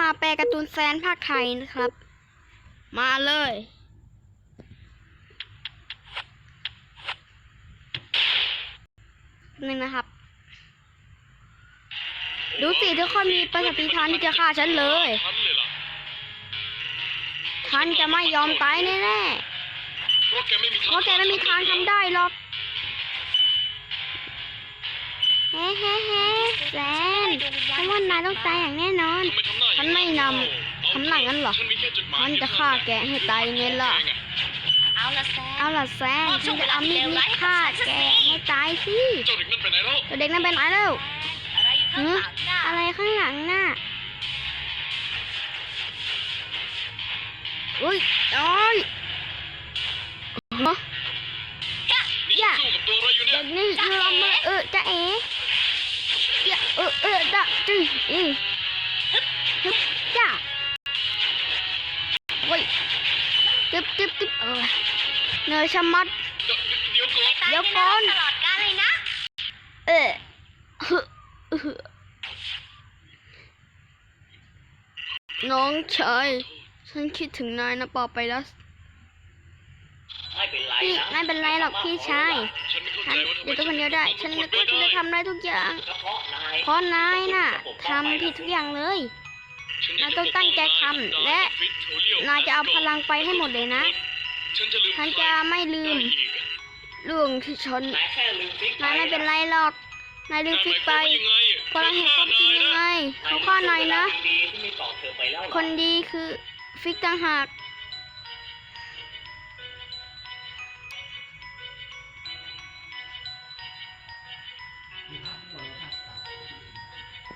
มาแปลการ์ตูนแซนภาคไทยนะครับ มาเลยหนึ่งนะครับ ดูสิทุกคนมีประสติทานที่จะฆ่าฉันเลยฉันเลยล่ะฉันจะไม่ยอมตายแน่แกไม่มีๆเพราะแกไม่มีทางทำได้หรอก เฮ้เฮ้เฮ้ แซนเพราะว่านายต้องตายอย่างแน่นอนทำไมทำหน้าฉันไม่นำทำหนังนั้นเหรอฉันมีแค่จดหมายฉันจะฆ่าแกให้ตายไงล่ะ เอาละแซเอาล่ะแซนฉันจะเอามีดนี้ฆ่าแกให้ตายสิเจ้าเด็กนั่นไปไหนแล้วตัวเด็กนั่นเป็นอะไรแล้วอะไรอยู่ข้างหลังน่ะอะไรข้างหลังน่ะอุ้ยโอ้ยฮะนี่อย่าสู้กับตัวอะไรอยู่เนี่เด็ยกนี่ยอมมาเออจะเอ๋อย่าเออเอืมอเออฮึบฮึจ้าโอ้ยจึ๊บจึ๊บจึ๊บเออเหนื่อยชะมัด เดี๋ยวก่อนตายเดี๋ยวก่อน ตลอดกาลเลยนะ เออฮึเออน้องชายฉันคิดถึงนายนะปอไปแล้ว ไม่เป็นไรพี่นะไม่เป็นไรหรอกพี่ชาย ฉ ฉัใจนว่าทำอไมยู่ตัวคนเดียวได้ ฉันกว่าฉันจะทำได้ทุกอย่าง เพราะนายน่ะทำผิดทุกอย่างเลยนายต้องตั้งใจทำและนายจะเอาพลังไปให้หมดเลยนะ ฉันจะไม่ลืมเรื่องที่ฉันนายไม่เป็นไรหรอก นายลืมฟิกไปพลังแห่งความจริงยังไงเขาฆ่านายนะ คนดีคือฟิกต่างหาก